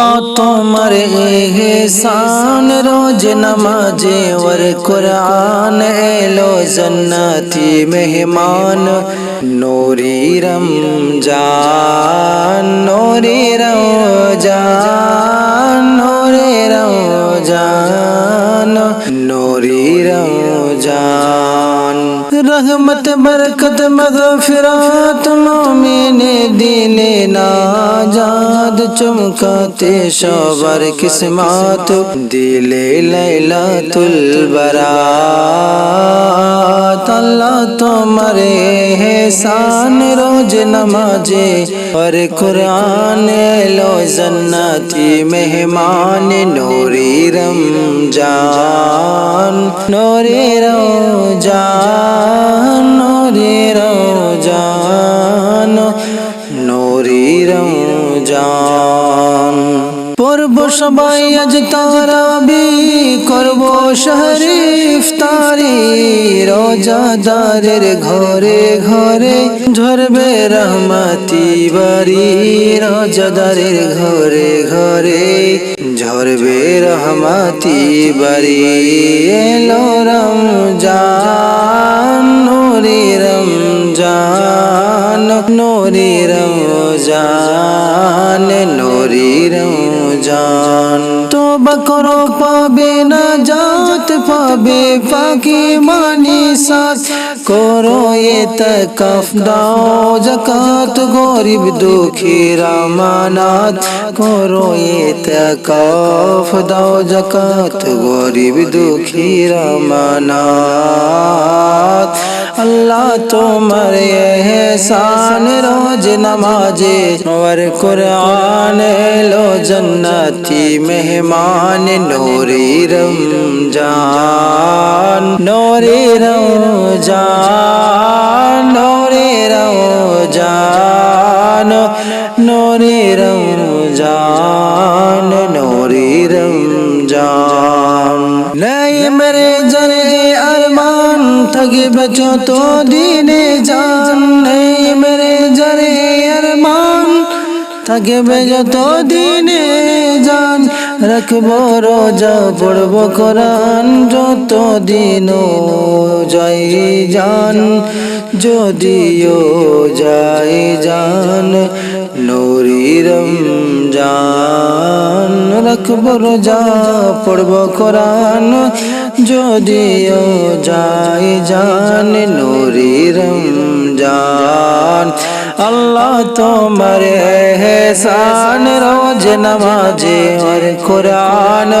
আল্লাহ তোমার এহসান রোজ নামাজে, ওর কোরআন এলো জন্নতি মেহমান। নোরি রমজান নোরি রমজান নোরি রমজান নোরি রমজান। রহমত, বরকত, মগফিরাত, মোমিন দিলে چاند چمکاتے شوبر قسمات دل سوبر قسمت مرے ہے سان روز نماز اور قرآن لو جنتی مہمان نوری رم جان نوری رم جان نوری সবাই আজ তারাবি করব শহরিফ তারি রোজাদারের ঘরে ঘরে ঝরবে রহমাতি বাড়ি। রোজাদারের ঘরে ঘরে ঝরবে রহমাতি বাড়ি। এলো রমজান, নুরি রমজান নুরি রমজান। جان تو بکرو پابے نجات، پابے پاکی مانی ساتھ۔ کرو یہ تکف داؤ جکات غریب دکھی رامانات کرو یہ تکف داؤ جکات غریب دکھی رامانات اللہ تمہر احسان روز نماز اور قرآن جنتی مہمان نوری رمجان نوری رمجان نوری رمجان نوری رمجان نوری رمجان جان مرے میرے ارمان تھگ بچوں تو دینے جان۔ থাকবে যত দিনে জান। রাখব রোজা পড়ব কোরআন যত দিন যাই জান যদিও যাই জান নুরি রমজান। রাখব রোজা পড়ব কোরআন যদিও যাই জান নুরি রমজান। আল্লাহ তোমার হেসান রোজ নমাজে আর কোরআন।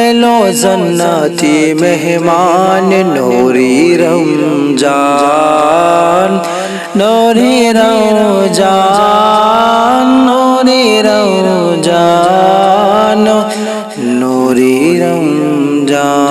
এলো জন্নাতি মেহমান, নোরি রমজান নোরি রমজান নোরি রমজান নোরি রমজান।